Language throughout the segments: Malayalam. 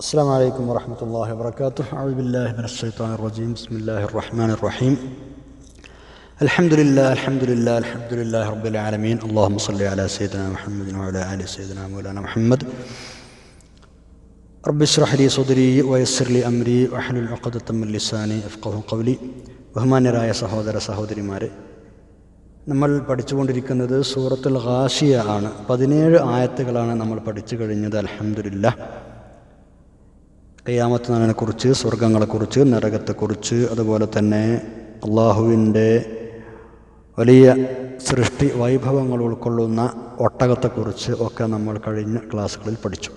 السلام عليكم ورحمة الله وبركاته أعوذ بالله من الشيطان الرجيم بسم الله الرحمن الرحيم الحمد لله الحمد لله الحمد لله رب العالمين اللهم صل على سيدنا محمد وعلى آل سيدنا مولانا محمد رب اشرح لي صدري ويسر لي أمري واحلل عقدة من لساني يفقه قولي ബഹുമാന്യരായ സഹോദര സഹോദരിമാരെ നമ്മൾ പഠിച്ചുകൊണ്ടിരിക്കുന്നത് സൂറത്തുൽ ഖാഷിയ ആണ് പതിനേഴ് ആയത്തുകളാണ് നമ്മൾ പഠിച്ചു കഴിഞ്ഞത് അലഹമുല്ല കയ്യാമത്ത് നാളിനെക്കുറിച്ച് സ്വർഗങ്ങളെക്കുറിച്ച് നരകത്തെക്കുറിച്ച് അതുപോലെ തന്നെ അള്ളാഹുവിന്റെ വലിയ സൃഷ്ടി വൈഭവങ്ങൾ ഉൾക്കൊള്ളുന്ന ഒട്ടകത്തെക്കുറിച്ച് ഒക്കെ നമ്മൾ കഴിഞ്ഞ ക്ലാസ്സുകളിൽ പഠിച്ചു.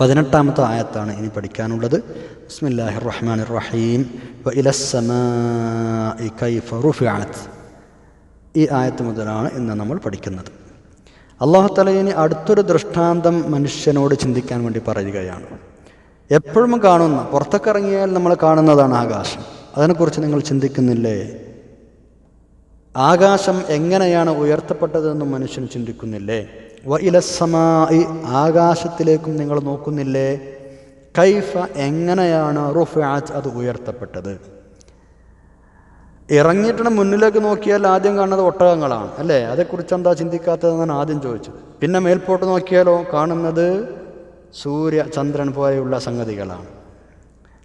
പതിനെട്ടാമത്തെ ആയത്താണ് ഇനി പഠിക്കാനുള്ളത്. ബിസ്മില്ലാഹിർ റഹ്മാൻ റഹീം വ ഇലസ്സമാഇ കൈഫ റുഫിഅത്. ഈ ആയത്ത് മുതലാണ് ഇന്ന് നമ്മൾ പഠിക്കുന്നത്. അള്ളാഹു തലയിന് അടുത്തൊരു ദൃഷ്ടാന്തം മനുഷ്യനോട് ചിന്തിക്കാൻ വേണ്ടി പറയുകയാണ്. എപ്പോഴും കാണുന്ന പുറത്തൊക്കെ ഇറങ്ങിയാൽ നമ്മൾ കാണുന്നതാണ് ആകാശം. അതിനെക്കുറിച്ച് നിങ്ങൾ ചിന്തിക്കുന്നില്ലേ? ആകാശം എങ്ങനെയാണ് ഉയർത്തപ്പെട്ടതെന്ന് മനുഷ്യൻ ചിന്തിക്കുന്നില്ലേ? വ ഇലസമായി ആകാശത്തിലേക്കും നിങ്ങൾ നോക്കുന്നില്ലേ? കൈഫ എങ്ങനെയാണ് റുഫാത്ത് അത് ഉയർത്തപ്പെട്ടത്? ഇറങ്ങിയിട്ടുണ്ട് മുന്നിലേക്ക് നോക്കിയാൽ ആദ്യം കാണുന്നത് ഒട്ടകങ്ങളാണ് അല്ലേ? അതേക്കുറിച്ച് എന്താ ചിന്തിക്കാത്തതെന്നാണ് ആദ്യം ചോദിച്ചത്. പിന്നെ മേൽപോട്ട് നോക്കിയാലോ കാണുന്നത് സൂര്യ ചന്ദ്രൻ പോലെയുള്ള സംഗതികളാണ്.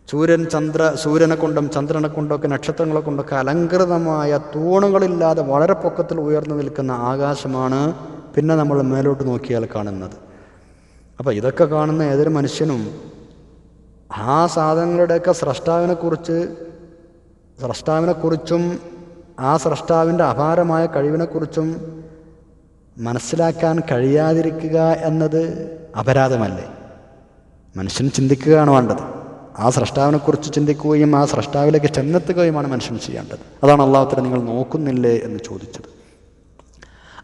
സൂര്യൻ ചന്ദ്ര സൂര്യനെ കൊണ്ടും ചന്ദ്രനെ കൊണ്ടൊക്കെ നക്ഷത്രങ്ങളെ കൊണ്ടൊക്കെ അലങ്കൃതമായ തൂണുകളില്ലാതെ വളരെ പൊക്കത്തിൽ ഉയർന്നു നിൽക്കുന്ന ആകാശമാണ് പിന്നെ നമ്മൾ മേലോട്ട് നോക്കിയാൽ കാണുന്നത്. അപ്പോൾ ഇതൊക്കെ കാണുന്ന ഏതൊരു മനുഷ്യനും ആ സാധനങ്ങളുടെയൊക്കെ സ്രഷ്ടാവിനെക്കുറിച്ച് സ്രഷ്ടാവിനെക്കുറിച്ചും ആ സ്രഷ്ടാവിന്റെ അപാരമായ കഴിവിനെക്കുറിച്ചും മനസ്സിലാക്കാൻ കഴിയാതിരിക്കുക എന്നത് അപരാധമല്ലേ? മനുഷ്യൻ ചിന്തിക്കുകയാണ് വേണ്ടത്. ആ സൃഷ്ടാവിനെക്കുറിച്ച് ചിന്തിക്കുകയും ആ സൃഷ്ടാവിലേക്ക് ചെന്നെത്തുകയുമാണ് മനുഷ്യൻ ചെയ്യേണ്ടത്. അതാണ് അള്ളാഹുത്തിന് നിങ്ങൾ നോക്കുന്നില്ലേ എന്ന് ചോദിച്ചത്.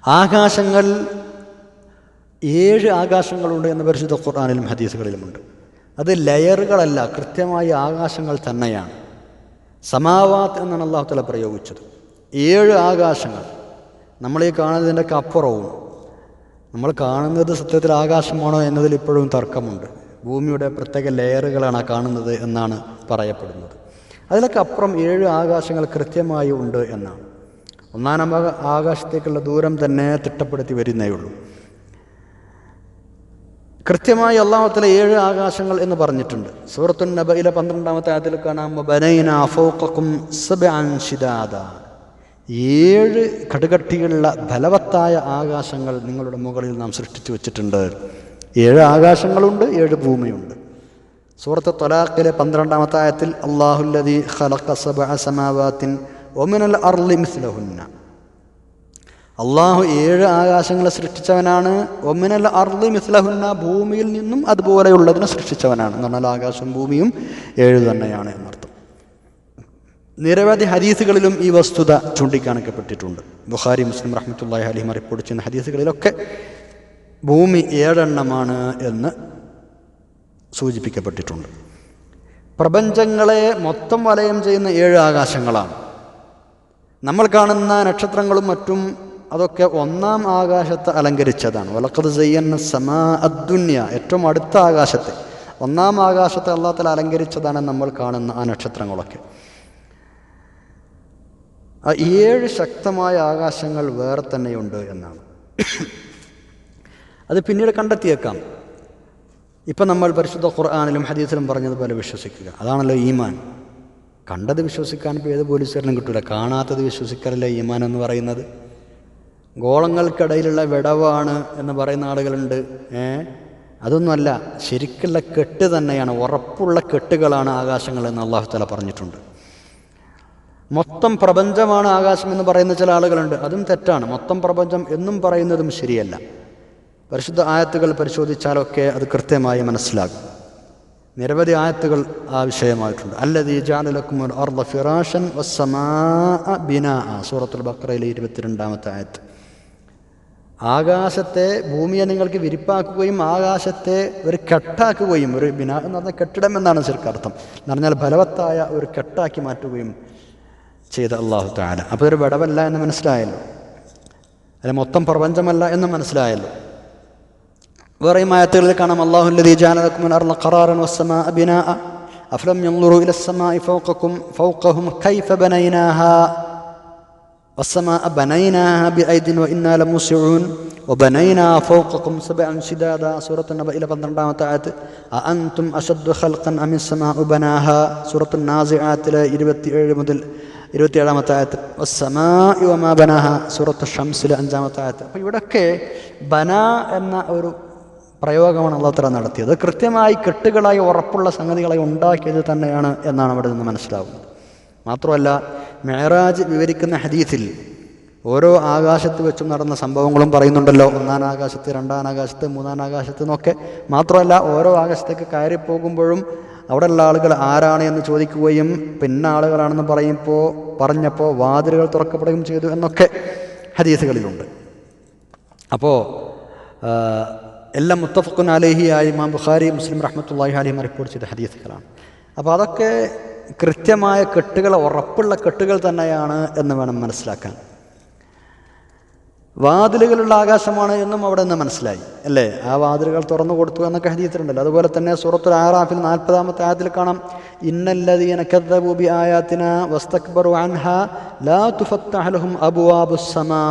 ആകാശങ്ങൾ ഏഴ് ആകാശങ്ങളുണ്ട് എന്ന് പരിശുദ്ധ ഖുർആാനിലും ഹദീസുകളിലുമുണ്ട്. അത് ലെയറുകളല്ല കൃത്യമായി ആകാശങ്ങൾ തന്നെയാണ്. സമാവാത്ത് എന്നാണ് അള്ളാഹുത്തല പ്രയോഗിച്ചത്. ഏഴ് ആകാശങ്ങൾ നമ്മൾ ഈ കാണുന്നതിന്റെയൊക്കെ അപ്പുറവും നമ്മൾ കാണുന്നത് സത്യത്തിൽ ആകാശമാണോ എന്നതിൽ ഇപ്പോഴും തർക്കമുണ്ട്. ഭൂമിയുടെ പ്രത്യേക ലെയറുകളാണ് കാണുന്നത് എന്നാണ് പറയപ്പെടുന്നത്. അതിലൊക്കെ അപ്പുറം ഏഴ് ആകാശങ്ങൾ കൃത്യമായി ഉണ്ട് എന്നാണ്. ഒന്നാം ആകാശത്തേക്കുള്ള ദൂരം തന്നെ തിട്ടപ്പെടുത്തി വരുന്നേ ഉള്ളൂ. കൃത്യമായി അള്ളാഹത്തിലെ ഏഴ് ആകാശങ്ങൾ എന്ന് പറഞ്ഞിട്ടുണ്ട്. സൂറത്തുൻ നബയിലെ പന്ത്രണ്ടാമത്തെ ആയത്തിൽ കാണാം ഏഴ് കടുകട്ടിയുള്ള ബലവത്തായ ആകാശങ്ങൾ നിങ്ങളുടെ മുകളിൽ നാം സൃഷ്ടിച്ചു വെച്ചിട്ടുണ്ട്. ഏഴ് ആകാശങ്ങളുണ്ട് ഏഴ് ഭൂമിയുണ്ട്. സൂറത്ത് തൊലാഖിലെ പന്ത്രണ്ടാമത്തെ ആയത്തിൽ അള്ളാഹുല്ലതി ഖലഖ ഒമിനൽ അർലി മിസ്ലഹുന്ന. അള്ളാഹു ഏഴ് ആകാശങ്ങളെ സൃഷ്ടിച്ചവനാണ് ഒമിനൽ അർലി മിസ്ലഹുന്ന ഭൂമിയിൽ നിന്നും അതുപോലെയുള്ളതിനെ സൃഷ്ടിച്ചവനാണ്. എന്ന് പറഞ്ഞാൽ ആകാശവും ഭൂമിയും ഏഴ് തന്നെയാണ് എന്നർത്ഥം. നിരവധി ഹദീസുകളിലും ഈ വസ്തുത ചൂണ്ടിക്കാണിക്കപ്പെട്ടിട്ടുണ്ട്. ബുഖാരി മുസ്ലിം റഹ്മത്തുല്ലാഹി അലിഹിമ റിപ്പോർട്ട് ചെയ്യുന്ന ഹദീസുകളിലൊക്കെ ഭൂമി ഏഴെണ്ണമാണ് എന്ന് സൂചിപ്പിക്കപ്പെട്ടിട്ടുണ്ട്. പ്രപഞ്ചങ്ങളെ മൊത്തം വലയം ചെയ്യുന്ന ഏഴ് ആകാശങ്ങളാണ്. നമ്മൾ കാണുന്ന നക്ഷത്രങ്ങളും മറ്റും അതൊക്കെ ഒന്നാം ആകാശത്തെ അലങ്കരിച്ചതാണ്. വലക്കത് ചെയ്യുന്ന സമാ അദ്ദുന്യ ഏറ്റവും അടുത്ത ആകാശത്തെ. ഒന്നാം ആകാശത്തെ അള്ളാഹത്തിൽ അലങ്കരിച്ചതാണ് നമ്മൾ കാണുന്ന ആ നക്ഷത്രങ്ങളൊക്കെ. ആ ഏഴ് ശക്തമായ ആകാശങ്ങൾ വേറെ തന്നെയുണ്ട് എന്നാണ്. അത് പിന്നീട് കണ്ടെത്തിയേക്കാം. ഇപ്പം നമ്മൾ പരിശുദ്ധ ഖുർആാനിലും ഹദീസിലും പറഞ്ഞതുപോലെ വിശ്വസിക്കുക. അതാണല്ലോ ഈമാൻ. കണ്ടത് വിശ്വസിക്കാൻ ഇപ്പോൾ ഏത് പോലീസുകാരനും കിട്ടില്ല കാണാത്തത് വിശ്വസിക്കാറല്ലേ ഈമാൻ എന്ന് പറയുന്നത്? ഗോളങ്ങൾക്കിടയിലുള്ള വിടവാണ് എന്ന് പറയുന്ന ആളുകളുണ്ട്. ഏ? അതൊന്നുമല്ല. ശരിക്കുള്ള കെട്ട് തന്നെയാണ്. ഉറപ്പുള്ള കെട്ടുകളാണ് ആകാശങ്ങൾ എന്ന് അള്ളാഹു തല പറഞ്ഞിട്ടുണ്ട്. മൊത്തം പ്രപഞ്ചമാണ് ആകാശം എന്ന് പറയുന്ന ചില ആളുകളുണ്ട്. അതും തെറ്റാണ്. മൊത്തം പ്രപഞ്ചം എന്നും പറയുന്നതും ശരിയല്ല. പരിശുദ്ധ ആയത്തുകൾ പരിശോധിച്ചാലൊക്കെ അത് കൃത്യമായി മനസ്സിലാകും. നിരവധി ആയത്തുകൾ ആ വിഷയമായിട്ടുണ്ട്. അല്ലതി ജാനലക്കും അർദ ഫിറാഷൻ ബിനാ സൂറത്തുൽ ബക്രയിലെ ഇരുപത്തിരണ്ടാമത്തെ ആയത്ത്. ആകാശത്തെ ഭൂമിയെ നിങ്ങൾക്ക് വിരിപ്പാക്കുകയും ആകാശത്തെ ഒരു കെട്ടാക്കുകയും ഒരു ബിന എന്ന് പറഞ്ഞാൽ കെട്ടിടം എന്നാണ് ശരിക്കും അർത്ഥം എന്ന് പറഞ്ഞാൽ ഫലവത്തായ ഒരു കെട്ടാക്കി മാറ്റുകയും ചെയ്ത അള്ളാഹു താല അപ്പോൾ ഒരു വിടവല്ല എന്ന് മനസ്സിലായല്ലോ? അല്ലെ മൊത്തം പ്രപഞ്ചമല്ല എന്ന് മനസ്സിലായല്ലോ? വേറെയും ആയത്തുകളിൽ കാണാം അള്ളാഹുല്ലതി ജാനലക്കും അർള ഖറാറൻ വസ്സമാ ബിനാ അഫലം യൻളുറു ഇല السماء فوقكم فوقهم كيف بنيناها والسماء بنيناها بأيد وإنا لموسعون وبنينا فوقكم سبعا شدادا سورة النبأ إلى 12 آيات أأنتم أشد خلقا أم السماء بناها سورة النازعات إلى 27 മുതൽ ഇരുപത്തിയേഴാമത്തെ ആയത്ത് വസ്സമാ വമാ ബനാഹ സൂറത്ത് ഷംസിലെ അഞ്ചാമത്തെ ആയത്ത് അപ്പോൾ ഇവിടൊക്കെ ബന എന്ന ഒരു പ്രയോഗമാണ് അള്ളാഹുത്തല നടത്തിയത്. കൃത്യമായി കെട്ടുകളായി ഉറപ്പുള്ള സംഗതികളായി ഉണ്ടാക്കിയത് തന്നെയാണ് എന്നാണ് അവിടെ നിന്ന് മനസ്സിലാവുന്നത്. മാത്രമല്ല മെഹറാജ് വിവരിക്കുന്ന ഹദീസിൽ ഓരോ ആകാശത്ത് വെച്ചും നടന്ന സംഭവങ്ങളും പറയുന്നുണ്ടല്ലോ. ഒന്നാം ആകാശത്ത് രണ്ടാം ആകാശത്ത് മൂന്നാം ആകാശത്ത് എന്നൊക്കെ. മാത്രമല്ല ഓരോ ആകാശത്തേക്ക് കയറിപ്പോകുമ്പോഴും അവിടെയുള്ള ആളുകൾ ആരാണ് എന്ന് ചോദിക്കുകയും പിന്നെ ആളുകളാണെന്ന് പറയുമ്പോൾ പറഞ്ഞപ്പോൾ വാതിലുകൾ തുറക്കപ്പെടുകയും ചെയ്തു എന്നൊക്കെ ഹദീസുകളിലുണ്ട്. അപ്പോൾ എല്ലാം മുത്തഫക്കുൻ അലേഹിയായി ഇമാം ബുഖാരി മുസ്ലിം റഹ്മത്തുള്ളാഹി അലിഹിം റിപ്പോർട്ട് ചെയ്ത ഹദീസുകളാണ്. അപ്പോൾ അതൊക്കെ കൃത്യമായ കെട്ടുകൾ ഉറപ്പുള്ള കെട്ടുകൾ തന്നെയാണ് എന്ന് വേണം മനസ്സിലാക്കാൻ. വാതിലുകളുള്ള ആകാശമാണ് എന്നും അവിടെ നിന്ന് മനസ്സിലായി അല്ലേ? ആ വാതിലുകൾ തുറന്നു കൊടുത്തു എന്നൊക്കെ ഹരിയത്തിലുണ്ടല്ലോ അതുപോലെ തന്നെ സൂറത്തുൽ ആറാഫിൽ നാൽപ്പതാമത്തെ ആയത്തിൽ കാണാം ഇന്നല്ലദീന കദ്ദബൂബി ആയാത്തിന വസ്തക്ബറു അൻഹ ലാ ലഹും സമാ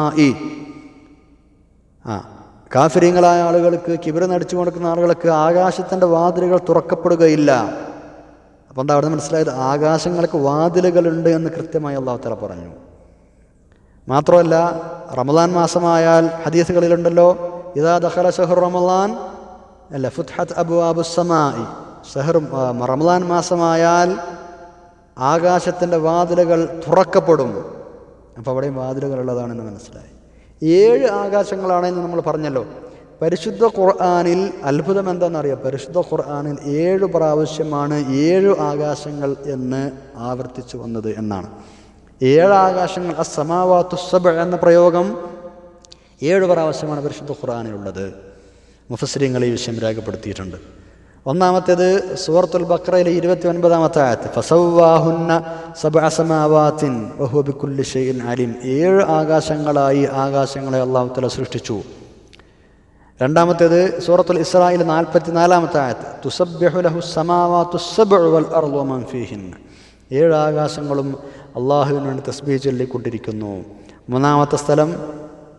ആ കാഫര്യങ്ങളായ ആളുകൾക്ക് കിബിർ നടിച്ചു കൊടുക്കുന്ന ആളുകൾക്ക് ആകാശത്തിന്റെ വാതിലുകൾ തുറക്കപ്പെടുകയില്ല. അപ്പോൾ എന്താ അവിടെ മനസ്സിലായത്? ആകാശങ്ങൾക്ക് വാതിലുകളുണ്ട് എന്ന് കൃത്യമായി അള്ളാഹു തല പറഞ്ഞു. മാത്രമല്ല റമദാൻ മാസമായാൽ ഹദീസുകളിലുണ്ടല്ലോ ഇതാ ദഹല ഷഹർ റമദാൻ അല്ല ഫുത്ഹത്ത് അബു അബുസമായി ഷഹർ റമദാൻ മാസമായാൽ ആകാശത്തിന്റെ വാതിലുകൾ തുറക്കപ്പെടും അപ്പോൾ അവിടെയും വാതിലുകൾ ഉള്ളതാണെന്ന് മനസ്സിലായി. ഏഴ് ആകാശങ്ങളാണെന്ന് നമ്മൾ പറഞ്ഞല്ലോ. പരിശുദ്ധ ഖുർആാനിൽ അത്ഭുതം എന്താണെന്നറിയാം പരിശുദ്ധ ഖുർആാനിൽ ഏഴ് പ്രാവശ്യമാണ് ഏഴ് ആകാശങ്ങൾ എന്ന് ആവർത്തിച്ചു വന്നത് എന്നാണ്. ഏഴ് ആകാശങ്ങൾ അസമാവാത്തുസബ എന്ന പ്രയോഗം ഏഴ് പ്രാവശ്യമാണ് പരിശുദ്ധ ഖുർആാനിലുള്ളത്. മുഫസ്രീങ്ങൾ ഈ വിഷയം രേഖപ്പെടുത്തിയിട്ടുണ്ട്. ഒന്നാമത്തേത് സൂറത്തുൽ ബക്രയിലെ ഇരുപത്തി ഒൻപതാമത്തെ ആയത്ത് ഫസവാഹുന്ന സബഅസമാവാത്തിൻ ബഹുബിക്കുല്ലി ഷെയ്ൻ അലിം. ഏഴ് ആകാശങ്ങളായി ആകാശങ്ങളെ അള്ളാഹുത്തല തല സൃഷ്ടിച്ചു. രണ്ടാമത്തേത് സൂറത്തുൽ ഇസ്രായിൽ നാൽപ്പത്തി നാലാമത്തെ ആയത്ത് തുസബ്യഹുലഹു സമാവാത്തു സബ്ഉ വൽ അർളു വമൻ ഫീഹിന്ന ഏഴ് ആകാശങ്ങളും അള്ളാഹുവിന് വേണ്ടി തസ്ബീ ചൊല്ലിക്കൊണ്ടിരിക്കുന്നു. മൂന്നാമത്തെ സ്ഥലം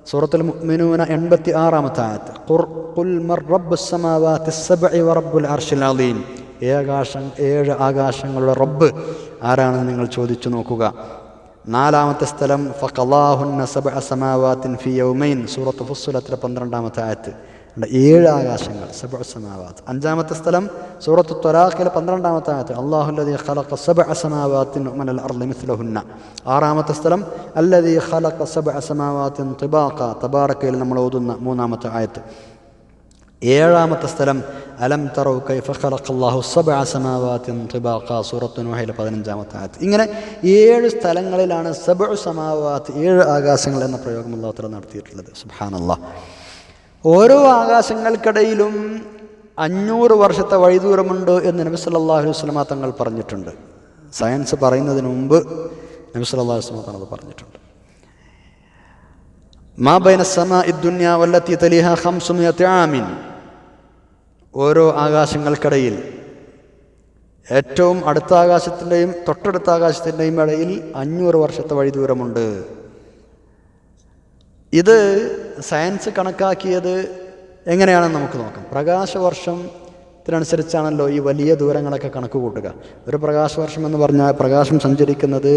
സൂറത്തുൽ മുഅ്മിനൂന എൺപത്തി ആറാമത്തെ ആയത്ത് ഖുർ ഖുൽ മർ റബ്ബുസ് സമാവാത്തി സബ്ഇ വറബ്ബുൽ അർശിൽ അലീം. ഏകാശം ഏഴ് ആകാശങ്ങളുടെ റബ്ബ്. ആരാണെന്ന് നിങ്ങൾ ചോദിച്ചു നോക്കുക. നാലാമത്തെ സ്ഥലം ഫഖലാഹുന്ന സബ്അ സമാവാത്തിൻ ഫി യൗമൈൻ. സൂറത്ത് ഫുസ്സുലത്തിലെ പന്ത്രണ്ടാമത്തെ ആയത്ത്. ഉണ്ട്. ഏഴ് ആകാശങ്ങൾ സബ്അ അസമാവാത്ത് അഞ്ചാമത്തെ സ്ഥലം സൂറത്ത് ത്വലാഖിലെ പന്ത്രണ്ടാമത്തെ ആയത്ത് അള്ളാഹുല്ലതി ഖലഖ സബ്അ അസമാവാത്തിൻ മിനൽ അർളി മിസ്ലഹുന്ന. ആറാമത്തെ സ്ഥലം അല്ലതി ഖലഖ സബ്അ അസമാവാത്തിൻ തിബാഖ. തബാറക്കയിൽ നമ്മൾ ഓതുന്ന മൂന്നാമത്തെ ആയത്ത്. ഏഴാമത്തെ സ്ഥലം അലം തറവ് കൈഫ ഖലഖല്ലാഹു സബ്അ സമാവാത്തിൻ തിബാഖ. സൂറത്തു നുഹയിലെ പതിനഞ്ചാമത്തെ ആയത്ത്. ഇങ്ങനെ ഏഴ് സ്ഥലങ്ങളിലാണ് സബ്അ സമാവാത്ത് ഏഴ് ആകാശങ്ങൾ എന്ന പ്രയോഗം അള്ളാഹു തആല നടത്തിയിട്ടുള്ളത്. സുബ്ഹാനല്ലാഹ്. ഓരോ ആകാശങ്ങൾക്കിടയിലും അഞ്ഞൂറ് വർഷത്തെ വഴിദൂരമുണ്ട് എന്ന് നബി സല്ലല്ലാഹു അലൈഹി വസല്ലമ തങ്ങൾ പറഞ്ഞിട്ടുണ്ട്. സയൻസ് പറയുന്നതിന് മുമ്പ് നബി സല്ലല്ലാഹു അലൈഹി വസല്ലമ തങ്ങൾ പറഞ്ഞിട്ടുണ്ട്. മാ ബൈന വല്ലത്തി തലിഹ ഹംസുമിൻ ഓരോ ആകാശങ്ങൾക്കിടയിൽ ഏറ്റവും അടുത്ത ആകാശത്തിന്റെയും തൊട്ടടുത്ത ആകാശത്തിന്റെയും ഇടയിൽ അഞ്ഞൂറ് വർഷത്തെ വഴിദൂരമുണ്ട്. ഇത് സയൻസ് കണക്കാക്കിയത് എങ്ങനെയാണെന്ന് നമുക്ക് നോക്കാം. പ്രകാശവർഷം പ്രകാശവർഷത്തിനനുസരിച്ചാണല്ലോ ഈ വലിയ ദൂരങ്ങളൊക്കെ കണക്ക് കൂട്ടുക. ഒരു പ്രകാശവർഷം എന്ന് പറഞ്ഞാൽ പ്രകാശം സഞ്ചരിക്കുന്നത്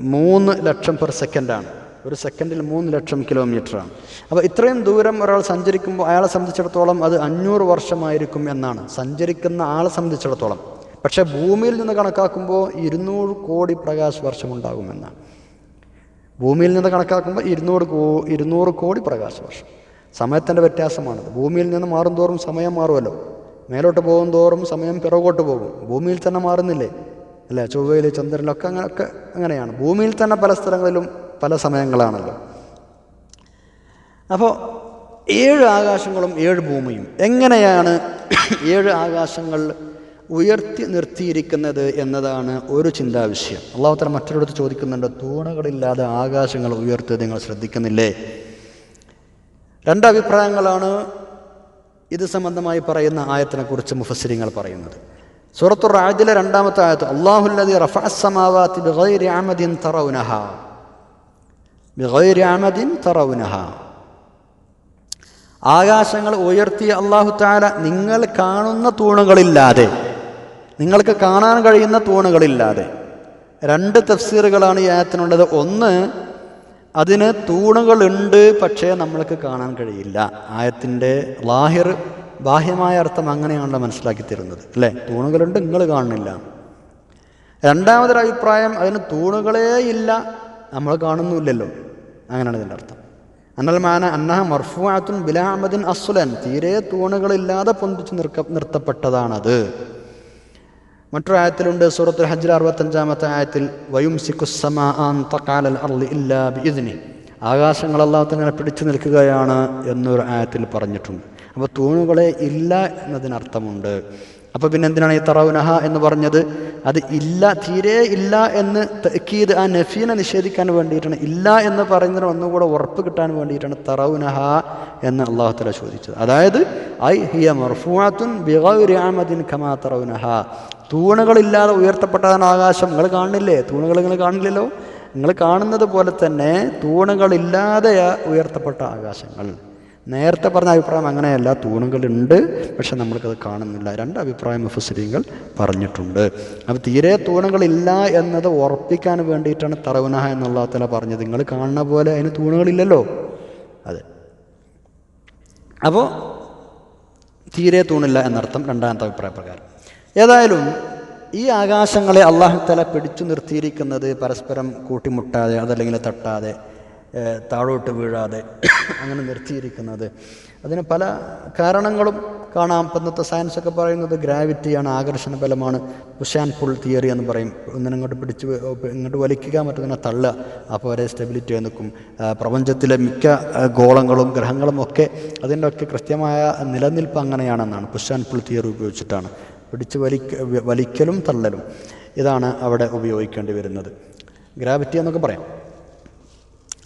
മൂന്ന് ലക്ഷം പെർ സെക്കൻഡാണ്. ഒരു സെക്കൻഡിൽ മൂന്ന് ലക്ഷം കിലോമീറ്ററാണ്. അപ്പോൾ ഇത്രയും ദൂരം ഒരാൾ സഞ്ചരിക്കുമ്പോൾ അയാളെ സംബന്ധിച്ചിടത്തോളം അത് അഞ്ഞൂറ് വർഷമായിരിക്കും എന്നാണ്. സഞ്ചരിക്കുന്ന ആളെ സംബന്ധിച്ചിടത്തോളം. പക്ഷേ ഭൂമിയിൽ നിന്ന് കണക്കാക്കുമ്പോൾ ഇരുന്നൂറ് കോടി പ്രകാശ വർഷമുണ്ടാകുമെന്നാണ് ഭൂമിയിൽ നിന്ന് കണക്കാക്കുമ്പോൾ ഇരുന്നൂറ് കോ ഇരുന്നൂറ് കോടി പ്രകാശവർഷം. സമയത്തിന്റെ വ്യത്യാസമാണത്. ഭൂമിയിൽ നിന്ന് മാറും തോറും സമയം മാറുമല്ലോ. മേലോട്ട് പോകും തോറും സമയം പിറകോട്ട് പോകും. ഭൂമിയിൽ തന്നെ മാറുന്നില്ലേ? അല്ലേ? ചൊവ്വയിൽ ചന്ദ്രനിലൊക്കെ അങ്ങനെയൊക്കെ അങ്ങനെയാണ്. ഭൂമിയിൽ തന്നെ പല സ്ഥലങ്ങളിലും പല സമയങ്ങളാണല്ലോ. അപ്പോൾ ഏഴ് ആകാശങ്ങളും ഏഴ് ഭൂമിയും എങ്ങനെയാണ് ഏഴ് ആകാശങ്ങൾ ഉയർത്തി നിർത്തിയിരിക്കുന്നത് എന്നതാണ് ഒരു ചിന്താവിഷയം. അള്ളാഹുത്തല മറ്റൊരിടത്ത് ചോദിക്കുന്നുണ്ട് തൂണുകളില്ലാതെ ആകാശങ്ങൾ ഉയർത്തി നിങ്ങൾ ശ്രദ്ധിക്കുന്നില്ലേ? രണ്ടഭിപ്രായങ്ങളാണ് ഇത് സംബന്ധമായി പറയുന്ന ആയത്തിനെ കുറിച്ച് മുഫസ്സിരിങ്ങൾ പറയുന്നത്. സൂറത്തു റാജിലെ രണ്ടാമത്തെ ആയത്ത് അള്ളാഹുല്ലതി റഫാസമാവാത്തി ആകാശങ്ങൾ ഉയർത്തിയ അള്ളാഹു താല നിങ്ങൾ കാണുന്ന തൂണുകളില്ലാതെ നിങ്ങൾക്ക് കാണാൻ കഴിയുന്ന തൂണുകളില്ലാതെ. രണ്ട് തഫ്സീറുകളാണ് ഈ ആയത്തിനുള്ളത്. ഒന്ന് അതിന് തൂണുകളുണ്ട് പക്ഷേ നമ്മൾക്ക് കാണാൻ കഴിയില്ല. ആയത്തിന്റെ ലാഹിർ ബാഹ്യമായ അർത്ഥം അങ്ങനെയാണല്ലോ മനസ്സിലാക്കി തരുന്നത്. അല്ലേ? തൂണുകളുണ്ട് നിങ്ങൾ കാണുന്നില്ല. രണ്ടാമതൊരു അഭിപ്രായം അതിന് തൂണുകളേ ഇല്ല നമ്മൾ കാണുന്നില്ലല്ലോ അങ്ങനെയാണ് ഇതിന്റെ അർത്ഥം. അന്നൽ മാന അന്നഹ മർഫുഅത്തുൻ ബിലാമദിൻ അസുലൻ. തീരെ തൂണുകളില്ലാതെ പൊന്തിച്ച് നിർക്ക നിർത്തപ്പെട്ടതാണത്. മറ്റൊരു ആയത്തിലുണ്ട് സൂറത്തുൽ ഹജ്ജിൽ അറുപത്തഞ്ചാമത്തെ ആയത്തിൽ വയും ബിഇദ്നി. ആകാശങ്ങൾ അല്ലാത്തങ്ങനെ പിടിച്ചു നിൽക്കുകയാണ് എന്നൊരു ആയത്തിൽ പറഞ്ഞിട്ടുണ്ട്. അപ്പോൾ തൂണുകളെ ഇല്ല എന്നതിനർത്ഥമുണ്ട്. അപ്പോൾ പിന്നെ എന്തിനാണ് ഈ തറവുനഹ എന്ന് പറഞ്ഞത്? അത് ഇല്ല തീരെ ഇല്ല എന്ന് തക്കീത് ആ നഫീനെ നിഷേധിക്കാൻ വേണ്ടിയിട്ടാണ്. ഇല്ല എന്ന് പറയുന്നതിന് ഒന്നുകൂടെ ഉറപ്പ് കിട്ടാൻ വേണ്ടിയിട്ടാണ് തറവുനഹ എന്ന് അള്ളാഹുത്തല തല ചോദിച്ചത്. അതായത് ഐ ഹിയ മർഫുഅത്തുൻ ബിഗൈരി ഖമാ തറവുനഹ. തൂണുകളില്ലാതെ ഉയർത്തപ്പെട്ടതാണ് ആകാശം. നിങ്ങൾ കാണുന്നില്ലേ? തൂണുകൾ നിങ്ങൾ കാണില്ലല്ലോ നിങ്ങൾ കാണുന്നത് പോലെ തന്നെ തൂണുകളില്ലാതെ ഉയർത്തപ്പെട്ട ആകാശങ്ങൾ. നേരത്തെ പറഞ്ഞ അഭിപ്രായം അങ്ങനെയല്ല. തൂണുകളുണ്ട് പക്ഷെ നമ്മൾക്കത് കാണുന്നില്ല. രണ്ട് അഭിപ്രായം മുഫസിരിങ്ങൾ പറഞ്ഞിട്ടുണ്ട്. അപ്പോൾ തീരെ തൂണുകളില്ല എന്നത് ഉറപ്പിക്കാൻ വേണ്ടിയിട്ടാണ് തറവുനഹ എന്നുള്ള തല പറഞ്ഞത്. നിങ്ങൾ കാണുന്ന പോലെ അതിന് തൂണുകളില്ലല്ലോ. അതെ. അപ്പോൾ തീരെ തൂണില്ല എന്നർത്ഥം രണ്ടാമത്തെ അഭിപ്രായ പ്രകാരം. ഏതായാലും ഈ ആകാശങ്ങളെ അള്ളാഹുത്തല പിടിച്ചു നിർത്തിയിരിക്കുന്നത് പരസ്പരം കൂട്ടിമുട്ടാതെ അതല്ലെങ്കിൽ തട്ടാതെ താഴോട്ട് വീഴാതെ അങ്ങനെ നിർത്തിയിരിക്കുന്നത്. അതിന് പല കാരണങ്ങളും കാണാം. ഇന്നത്തെ സയൻസ് സയൻസൊക്കെ പറയുന്നത് ഗ്രാവിറ്റിയാണ് ആകർഷണ ബലമാണ്. പുഷാൻ പുൾ തിയറി എന്ന് പറയും. ഒന്നിനെ ഇങ്ങോട്ട് പിടിച്ച് ഇങ്ങോട്ട് വലിക്കുക മറ്റൊന്നിനെ തള്ളുക അപ്പോൾ ഒരേ സ്റ്റെബിലിറ്റി നിൽക്കും. പ്രപഞ്ചത്തിലെ മിക്ക ഗോളങ്ങളും ഗ്രഹങ്ങളും ഒക്കെ അതിന്റെ ഒക്കെ കൃത്യമായ നിലനിൽപ്പ് അങ്ങനെയാണെന്നാണ്. പുഷാൻ പുൾ തിയറി ഉപയോഗിച്ചിട്ടാണ്. പിടിച്ച് വലിക്ക വലിക്കലും തള്ളലും. ഇതാണ് അവിടെ ഉപയോഗിക്കേണ്ടി വരുന്നത്. ഗ്രാവിറ്റി എന്നൊക്കെ പറയാം.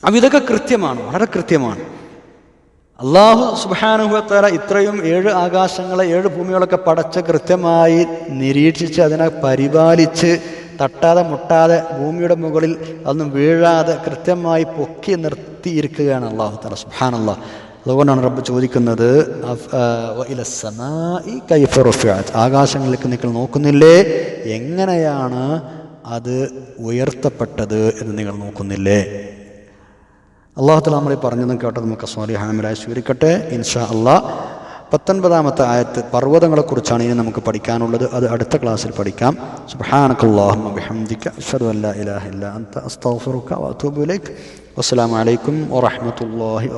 അപ്പം ഇതൊക്കെ കൃത്യമാണ് വളരെ കൃത്യമാണ്. അള്ളാഹു സുഹാനുഭവത്താല ഇത്രയും ഏഴ് ആകാശങ്ങളെ ഏഴ് ഭൂമികളൊക്കെ പടച്ച് കൃത്യമായി നിരീക്ഷിച്ച് അതിനെ പരിപാലിച്ച് തട്ടാതെ മുട്ടാതെ ഭൂമിയുടെ മുകളിൽ അതൊന്നും വീഴാതെ കൃത്യമായി പൊക്കി നിർത്തിയിരിക്കുകയാണ് അള്ളാഹു താല സുബാനല്ല അതുകൊണ്ടാണ് റബ്ബ് ചോദിക്കുന്നത് ആകാശങ്ങളിലേക്ക് നിങ്ങൾ നോക്കുന്നില്ലേ? എങ്ങനെയാണ് അത് ഉയർത്തപ്പെട്ടത് എന്ന് നിങ്ങൾ നോക്കുന്നില്ലേ? അള്ളാഹുത്തല നമ്മളീ പറഞ്ഞതും കേട്ടത് നമുക്ക് സ്വാലി ഹാമിലായി സ്വീകരിക്കട്ടെ. ഇൻഷാ അള്ളാഹ് പത്തൊൻപതാമത്തെ ആയത്ത് പർവതങ്ങളെക്കുറിച്ചാണ് ഇനി നമുക്ക് പഠിക്കാനുള്ളത്. അത് അടുത്ത ക്ലാസ്സിൽ പഠിക്കാം. സുബ്ഹാനക്കല്ലാഹുമ്മ ബിഹംദിക അഷ്ഹദു അല്ലാ ഇലാഹ ഇല്ല ഇലൈക്. അലൈക്കും വറഹ്മത്തുള്ളാഹി